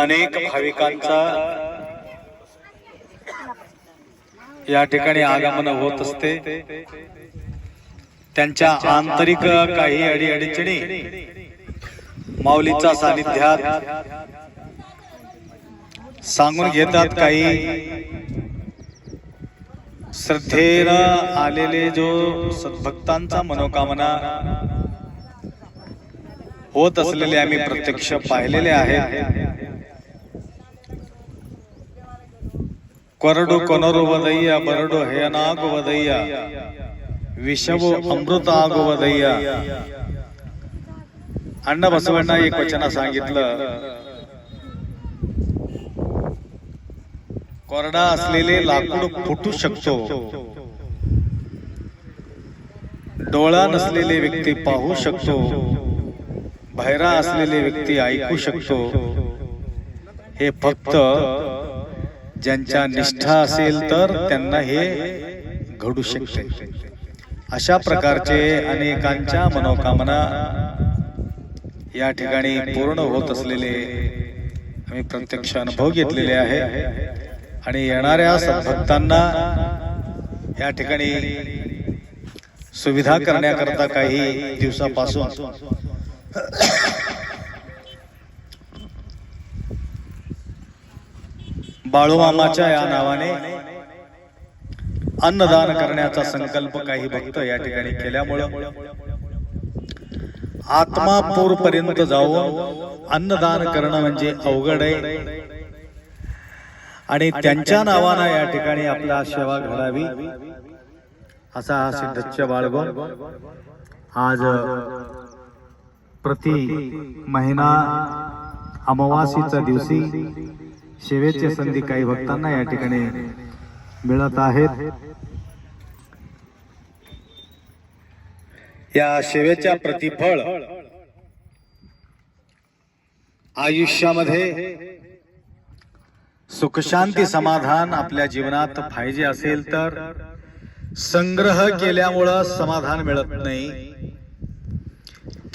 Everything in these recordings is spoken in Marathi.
अनेक भाविकांचा या ठिकाणी आगमन होत असते. त्यांच्या आंतरिक काही अडीअडचणी माऊलीच्या सानिध्यात सांगून घेतात काही श्रद्धेनं आलेले जो सद्भक्तांचा मनोकामना होत असलेले आम्ही प्रत्यक्ष पाहिलेले आहेत. ಕೊರಡು ಕೊನರುವುದಯ್ಯ ಬರಡು ಹೇನಾಗುವುದಯ್ಯ ವಿಷವು ಅಮೃತ ಆಗುವುದಯ್ಯ अण्णा बसवण्णा एक वचन सांगितलं कोरडा असलेले लाकूड फुटू शकतो डोळा नसलेले व्यक्ती पाहू शकतो बहिरा असलेले व्यक्ती ऐकू शकतो हे फक्त ज्यांच्या निष्ठा असेल तर त्यांना हे घडू शकते. अशा प्रकारचे अनेकांच्या मनोकामना या ठिकाणी पूर्ण होत असलेले आम्ही प्रत्यक्ष अनुभव घेतलेले आहे. आणि येणाऱ्या सद्भक्तांना या ठिकाणी सुविधा करण्याकरता काही दिवसापासून बाळूमामाच्या या नावाने अन्नदान करण्याचा संकल्प काही भक्त या ठिकाणी केल्यामुळं आत्मापूर पर्यंत जाऊन अन्नदान करणं म्हणजे अवघड आहे. आणि त्यांच्या नावानं या ठिकाणी आपला सेवा घडावी असा हा सिद्धच्छ बाळगून आज प्रति महिना अमावासीच्या दिवशी सेवेची संधी काही भक्तांना या ठिकाणी मिळत आहेत. या सेवेच्या प्रतिफळ आयुष्यामध्ये सुखशांती समाधान आपल्या जीवनात पाहिजे असेल तर संग्रह केल्यामुळं समाधान मिळत नाही.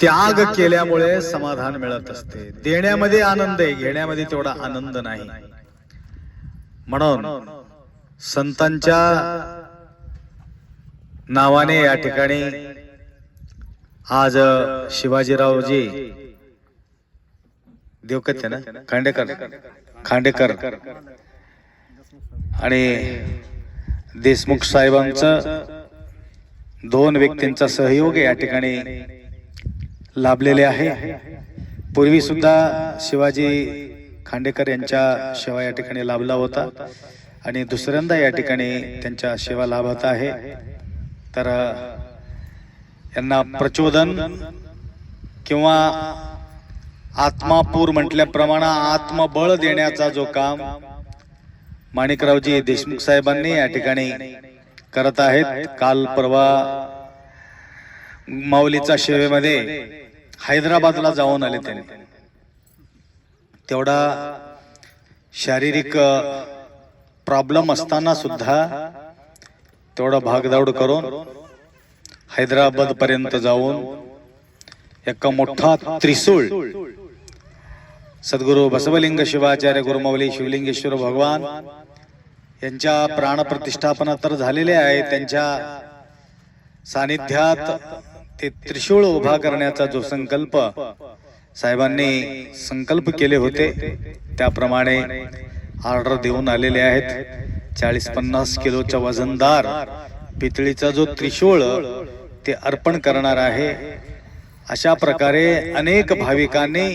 त्याग केल्यामुळे समाधान मिळत असते. देण्यामध्ये आनंद आहे. घेण्यामध्ये तेवढा आनंद नाही. म्हणून संतांच्या नावाने या ठिकाणी आज शिवाजीरावजी देवकते ना खांडेकर खांडेकर आणि देशमुख साहेबांचं दोन व्यक्तींचा सहयोग या ठिकाणी लाभलेले आहे. पूर्वी सुद्धा शिवाजी खांडेकर यांच्या सेवा या ठिकाणी लाभला होता आणि दुसऱ्यांदा या ठिकाणी त्यांच्या सेवा लाभत आहे. तर यांना प्रचोदन किंवा आत्मापूर म्हटल्याप्रमाणे आत्मबळ देण्याचा जो काम माणिकरावजी देशमुख साहेबांनी या ठिकाणी करत आहेत. काल परवा माऊलीच्या सेवेमध्ये हैदराबादला जाऊन आले त्यांनी. तेवढा शारीरिक प्रॉब्लेम असताना सुद्धा तेवढा भागदौड करून हैदराबाद पर्यंत जाऊन एक मोठा त्रिशूळ सद्गुरु बसवलिंग शिवाचार्य गुरुमाऊली शिवलिंगेश्वर भगवान यांच्या प्राणप्रतिष्ठापना तर झालेल्या आहे त्यांच्या सानिध्यात ते त्रिशूळ उभा करण्याचा जो संकल्प साहेबांनी संकल्प केले होते त्याप्रमाणे ऑर्डर देऊन आलेले आहेत. चाळीस पन्नास किलोचा वजनदार पितळीचा जो त्रिशूळ ते अर्पण करणार आहे अशा प्रकारे अनेक भाविकांनी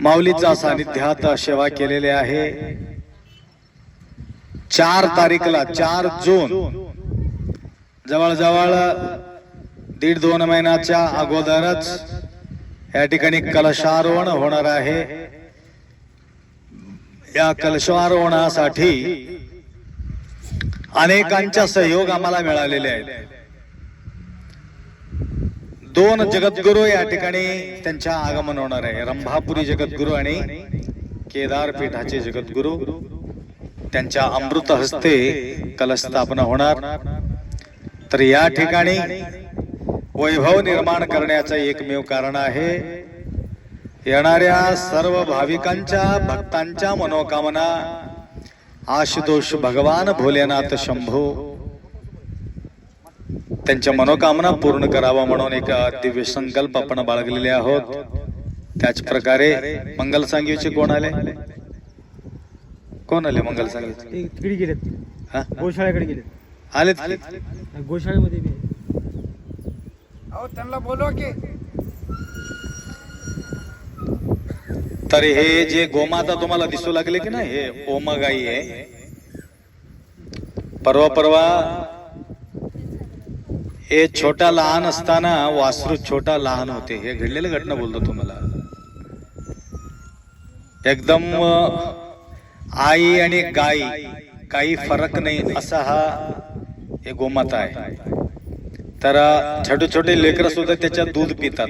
माऊलीचा सानिध्यात सेवा केलेली आहे. चार तारीखला चार जून जवळजवळ दीड दोन महिन्याच्या अगोदरच या ठिकाणी कलशारोहण होणार आहे. या कलशारोहणासाठी अनेकांचा सहयोग आम्हाला मिळालेले आहेत. दोन जगद्गुरू या ठिकाणी त्यांच्या आगमन होणार आहे. रंभापुरी जगद्गुरू आणि केदारपीठाचे जगद्गुरू जगद्गुरु त्यांच्या अमृत हस्ते कलश स्थापना होणार. तर या ठिकाणी वैभव निर्माण करण्याचं एकमेव कारण आहे येणाऱ्या सर्व भाविकांच्या भक्तांच्या मनोकामना. आशुतोष भगवान भोलेनाथ शंभो. त्यांच्या मनोकामना पूर्ण करावा म्हणून एक दिव्य संकल्प आपण बाळगलेले आहोत. त्याच प्रकारे मंगल सांगीचे कोण आले? कोण आले मंगल सांगीचे ते तिकडे गेलेत? गोशाळेकडे गेलेत. आलेत गोशाळेमध्ये. अहो त्यांना बोलवा की. तर हे जे गोमाता तुम्हाला दिसू लागले की नाही हे ओमगाई आहे. परवा परवा हे छोटा लहान असताना वासरू छोटा लहान होते. हे घडलेलं घटना बोलतो तुम्हाला. एकदम आई आणि गाई काही फरक नाही असा हा हे गोमाता आहे. तर छोटे छोटे लेकरं सुद्धा त्याच्यात दूध पितात.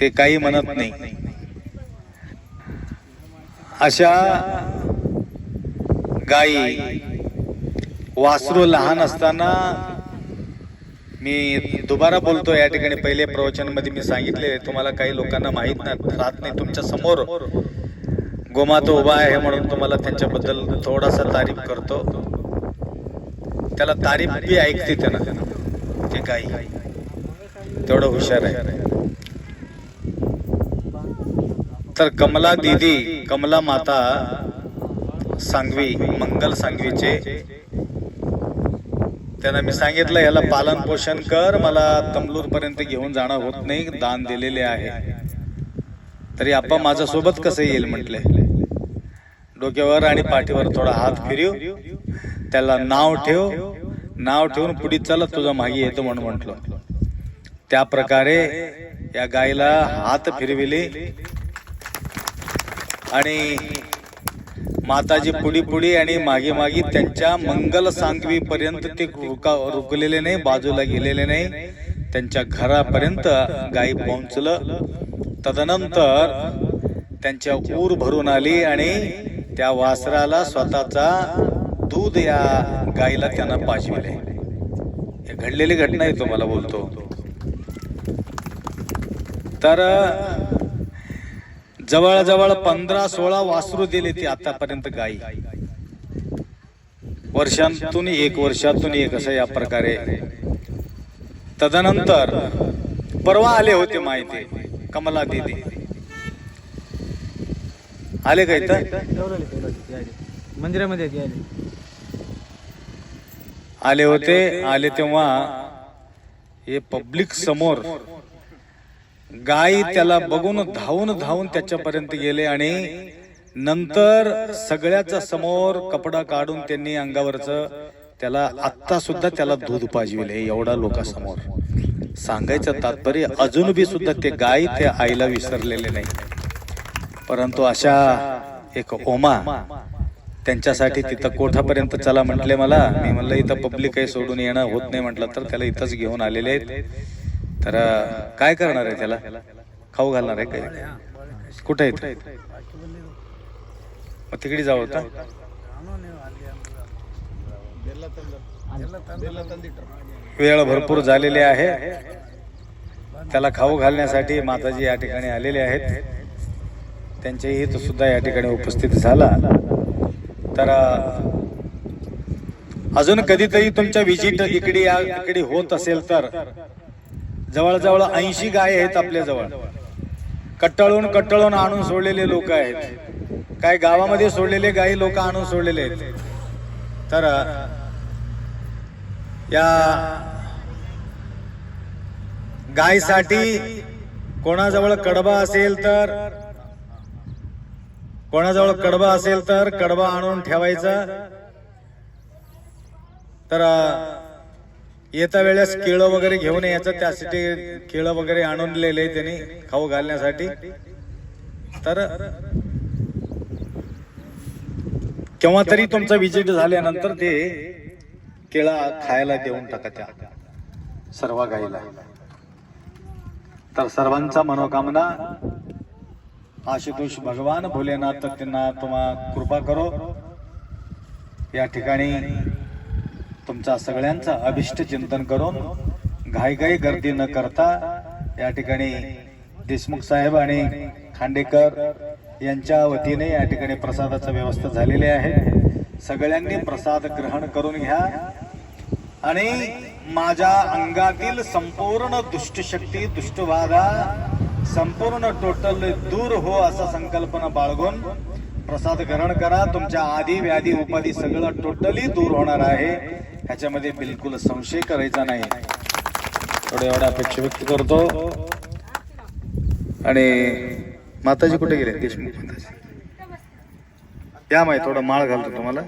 ते काही म्हणत नाही. अशा गाई वासरू लहान असताना मी दुबारा बोलतो या ठिकाणी. पहिले प्रवचनमध्ये मी सांगितले तुम्हाला काही लोकांना माहीत नाही राहत नाही तुमच्यासमोर. गोमाता उभा आहे म्हणून तुम्हाला त्यांच्याबद्दल थोडासा तारीफ करतो. त्याला तारीफ बी ऐकते त्यांना. गाई तेवढं हुशार आहे. तर कमला दीदी कमला माता सांगवी मंगल सांगवीचे. त्यांना मी सांगितलं याला पालन पोषण कर मला तमलूर पर्यंत घेऊन जाणं होत नाही दान दिलेले आहे. तरी आप्पा माझ्या सोबत कसं येईल म्हटले. डोक्यावर आणि पाठीवर थोडा हात फिरव. त्याला नाव ठेव. नाव ठेवून पुढे चला तुझा मागे येतो म्हणून म्हटलं. त्या प्रकारे या गायीला हात फिरविले. आणि माताजी पुढी पुढी आणि मागे मागे त्यांच्या मंगल सांगवी पर्यंत ते रुका रुकलेले नाही बाजूला गेलेले नाही. त्यांच्या घरापर्यंत गायी पोहोचलं. तदनंतर त्यांच्या ऊर भरून आली आणि त्या वासराला स्वतःचा दूध या गायीला त्यांना पाजविले. हे घडलेली घटना आहे तुम्हाला बोलतो. तर जवळजवळ पंधरा सोळा वासरू दिले ती आतापर्यंत गायी वर्षांतून एक वर्षातून एक असं या प्रकारे. तदनंतर परवा आले होते माहिती कमला दिदी. आले का इथं? मंदिरामध्ये आले. आले होते आले तेव्हा हे पब्लिक समोर गाय त्याला बघून धावून धावून त्याच्यापर्यंत गेले आणि नंतर सगळ्याच्या समोर कपडा काढून त्यांनी अंगावरच त्याला आत्ता सुद्धा त्याला दूध पाजविले एवढा लोकांसमोर. सांगायचं तात्पर्य अजून बी सुद्धा ते गाय त्या आईला विसरलेले नाही परंतु अशा एक ओमा त्यांच्यासाठी तिथं कोठापर्यंत चला म्हटले मला. मी म्हणलं इथं पब्लिक काही सोडून येणं होत नाही म्हटलं तर त्याला इथंच घेऊन आलेले आहेत. तर काय करणार आहे त्याला? खाऊ घालणार आहे काय? कुठे आहेत? मग तिकडे जाऊ होता वेळ भरपूर झालेली आहे. त्याला खाऊ घालण्यासाठी माताजी या ठिकाणी आलेले आहेत. त्यांचेही इथं सुद्धा या ठिकाणी उपस्थित झाला. तर अजून कधीतरी तुमच्या विजिट इकडे या इकडे होत असेल तर जवळजवळ ऐंशी गाय आहेत आपल्याजवळ. कट्टळून कट्टळून आणून सोडलेले लोक आहेत. काय गावामध्ये सोडलेले गायी लोक आणून सोडलेले आहेत. तर या गायसाठी कोणाजवळ कडबा असेल तर कोणाजवळ कडबा असेल तर कडबा आणून ठेवायचा. तर येत्या वेळेस केळं वगैरे घेऊन यायचं. त्यासाठी केळं वगैरे आणून लिहिले त्यांनी खाऊ घालण्यासाठी. तर केव्हा तरी तुमचं विजिट झाल्यानंतर ते केळा खायला देऊन टाका त्या सर्व गाईला तर सर्वांचा मनोकामना आशुतोष भगवान भोलेनाथ त्यांना तुम्हा कृपा करो. या ठिकाणी तुमचा सगळ्यांचा अभिष्ट चिंतन करून घाईघाई गर्दी न करता या ठिकाणी देशमुख साहेब आणि खांडेकर यांच्या वतीने या ठिकाणी प्रसादाचा व्यवस्था झालेली आहे. सगळ्यांनी प्रसाद ग्रहण करून घ्या. आणि माझ्या अंगातील संपूर्ण दुष्टशक्ती दुष्टवादा संपूर्ण टोटल दूर हो असा संकल्पना बाळगून प्रसाद ग्रहण करा. तुमच्या आधी व्याधी उपाधी सगळं टोटली दूर होणार आहे. ह्याच्यामध्ये बिलकुल संशय करायचा नाही. थोड्या एवढ्या अपेक्षा व्यक्त करतो. आणि माताजी कुठे गेले? देशमुख माताजी. या माहिती थोडं माळ घालतो तुम्हाला.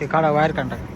ते काढा वायर काढा.